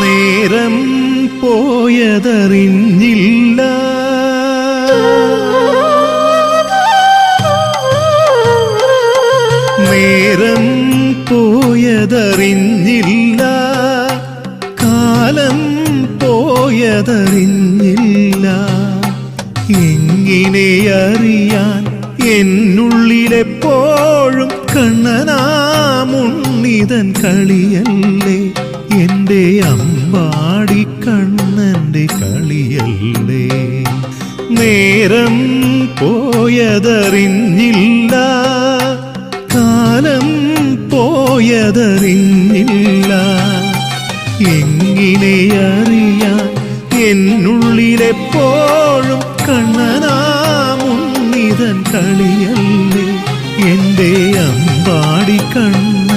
നേരം പോയതറിഞ്ഞില്ല. നേരം പോയതറിഞ്ഞില്ല. കാലം പോയതറിഞ്ഞില്ല. എങ്ങനെ അറിയാൻ എന്നുള്ളിലെപ്പോഴും കണ്ണനാമുണ്ണിതൻ കളിയല്ലേ? എന്റെ അമ്പാടി കണ്ണന്റെ കളിയല്ലേ? നേരം പോയതറിഞ്ഞില്ല. കാലം പോയതറിഞ്ഞില്ല. എങ്ങനെ അറിയാൻ എന്നുള്ളിലെപ്പോഴും കണ്ണനാമുന്നിതൻ കളിയല്ലേ? എന്റെ അമ്പാടി കണ്ണ